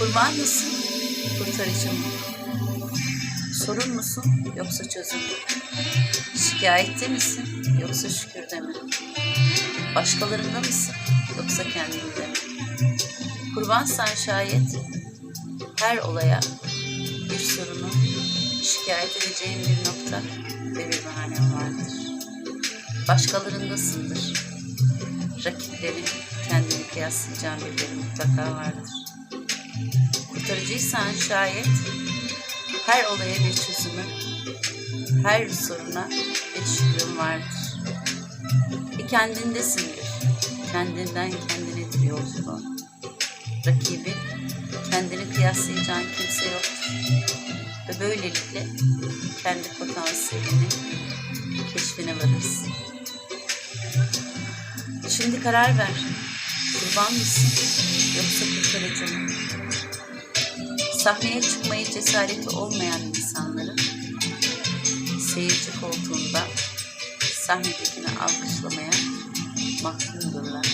Kurban mısın? Kurtarıcı mı? Sorun musun yoksa çözüm mü? Şikayette misin yoksa şükürde mi? Başkalarında mısın yoksa kendinde mi? Kurbansan şayet her olaya bir sorunu şikayet edeceğin bir nokta ve bir bahanen vardır. Başkalarındasındır. Rakiplerin kendini kıyaslayacağın birileri mutlaka vardır. Kurtarıcıysan şayet her olaya bir çözümü, her soruna bir şükrün vardır. Bir kendindesindir. Kendinden kendinedir yolculuğun. Rakibi kendini kıyaslayacağın kimse yoktur. Ve böylelikle kendi potansiyelini keşfine varırsın. Şimdi karar ver. Kurban mısın yoksa kurtarıcı mı? Sahneye çıkmayı cesareti olmayan insanların seyirci koltuğunda sahnedekini alkışlamaya mahkumdurlar.